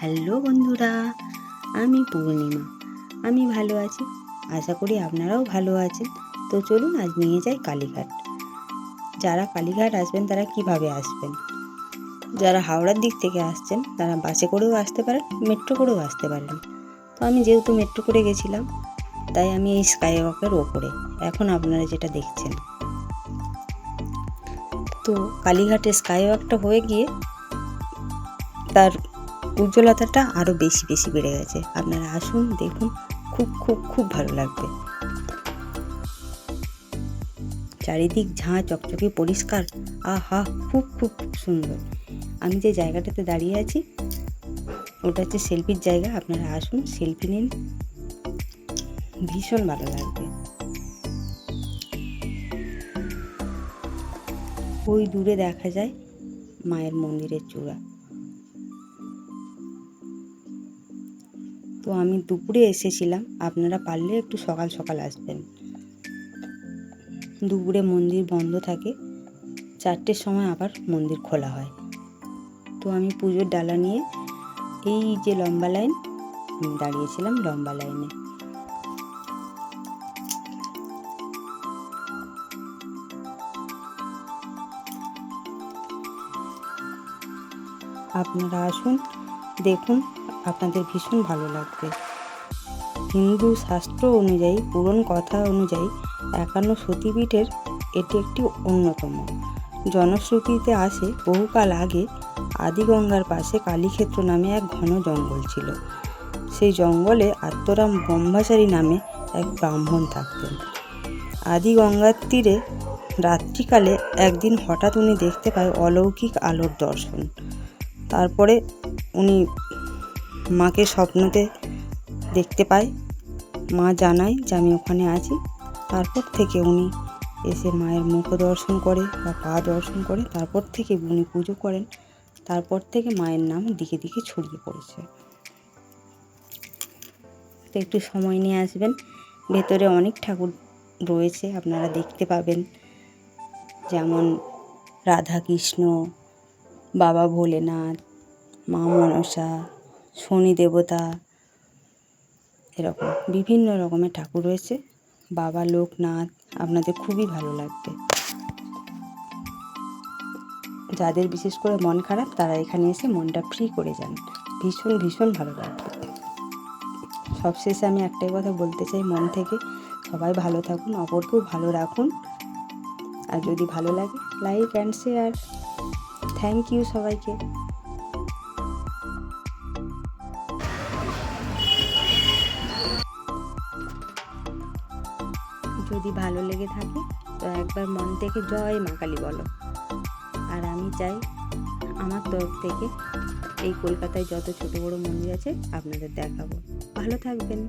Hello বন্ধুরা, আমি পূর্ণিমা। আমি ভালো আছি, আশা করি আপনারাও ভালো আছেন। তো চলুন আজ নিয়ে যাই কালীঘাট। যারা কালীঘাট আসবেন, তারা কীভাবে আসবেন? যারা হাওড়ার দিক থেকে আসছেন, তারা বাসে করেও আসতে পারেন, মেট্রো করেও আসতে পারেন। তো আমি যেহেতু মেট্রো করে গেছিলাম, তাই আমি এই স্কাই ওয়াকের ওপরে। এখন আপনারা যেটা দেখছেন। তো কালীঘাটে স্কাই ওয়াকটা হয়ে গিয়ে তার উজ্জ্বলতাটা আরও বেশি বেশি বেড়ে গেছে। আপনারা আসুন, দেখুন, খুব খুব খুব ভালো লাগবে। চারিদিক ঝাঁ, চকচকে, পরিষ্কার। আহা, খুব খুব সুন্দর। আমি যে জায়গাটাতে দাঁড়িয়ে আছি, ওটা হচ্ছে সেলফির জায়গা। আপনারা আসুন, সেলফি নিন। ভীষণ ভালো লাগবে। ওই দূরে দেখা যায় মায়ের মন্দিরের চূড়া। তো আমি দুপুরে এসেছিলাম। আপনারা পারলে একটু সকাল সকাল আসবেন। দুপুরে মন্দির বন্ধ থাকে। চারটের সময় আবার মন্দির খোলা হয়। তো আমি পুজোর ডালা নিয়ে এই যে লম্বা লাইন দাঁড়িয়েছিলাম লম্বা লাইনে। আপনারা আসুন, দেখুন আপনাদের ভীষণ ভালো লাগবে। হিন্দু শাস্ত্র অনুযায়ী পুরন কথা অনুযায়ী একান্ন সতীপীঠের এটি একটি অন্যতম। জনশ্রুতিতে আসে, বহুকাল আগে আদিগঙ্গার পাশে কালীক্ষেত্র নামে এক ঘন জঙ্গল ছিল। সেই জঙ্গলে আত্মরাম ব্রহ্মচারী নামে এক ব্রাহ্মণ থাকতেন। আদি গঙ্গার তীরে রাত্রিকালে একদিন হঠাৎ উনি দেখতে পায় অলৌকিক আলোর দর্শন। তারপরে উনি মাকে স্বপ্নতে দেখতে পায় মা জানায় যে আমি ওখানে আছি। তারপর থেকে উনি এসে মায়ের মুখ দর্শন করে বা পা দর্শন করে। তারপর থেকে উনি পুজো করেন। তারপর থেকে মায়ের নাম দিকে দিকে ছড়িয়ে পড়েছে। একটু সময় নিয়ে আসবেন। ভেতরে অনেক ঠাকুর রয়েছে, আপনারা দেখতে পাবেন। যেমন রাধা কৃষ্ণ বাবা ভোলেনাথ, মা মনসা শনি দেবতা, এরকম বিভিন্ন রকমের ঠাকুর রয়েছে। বাবা লোকনাথ, আপনাদের খুবই ভালো লাগবে। যাদের বিশেষ করে মন খারাপ, তারা এখানে এসে মনটা ফ্রি করে যান। ভীষণ ভীষণ ভালো লাগবে। সবশেষে আমি একটাই কথা বলতে চাই মন থেকে, সবাই ভালো থাকুন, অপরকেও ভালো রাখুন। আর যদি ভালো লাগে like and share thank you সবাইকে। যদি ভালো লেগে থাকে, তো একবার মন থেকে জয় মা কালী বলো। আর আমি চাই আমার তরফ থেকে এই কলকাতায় যত ছোট বড় মন্দির আছে, আপনাদের দেখাবো। ভালো থাকবেন।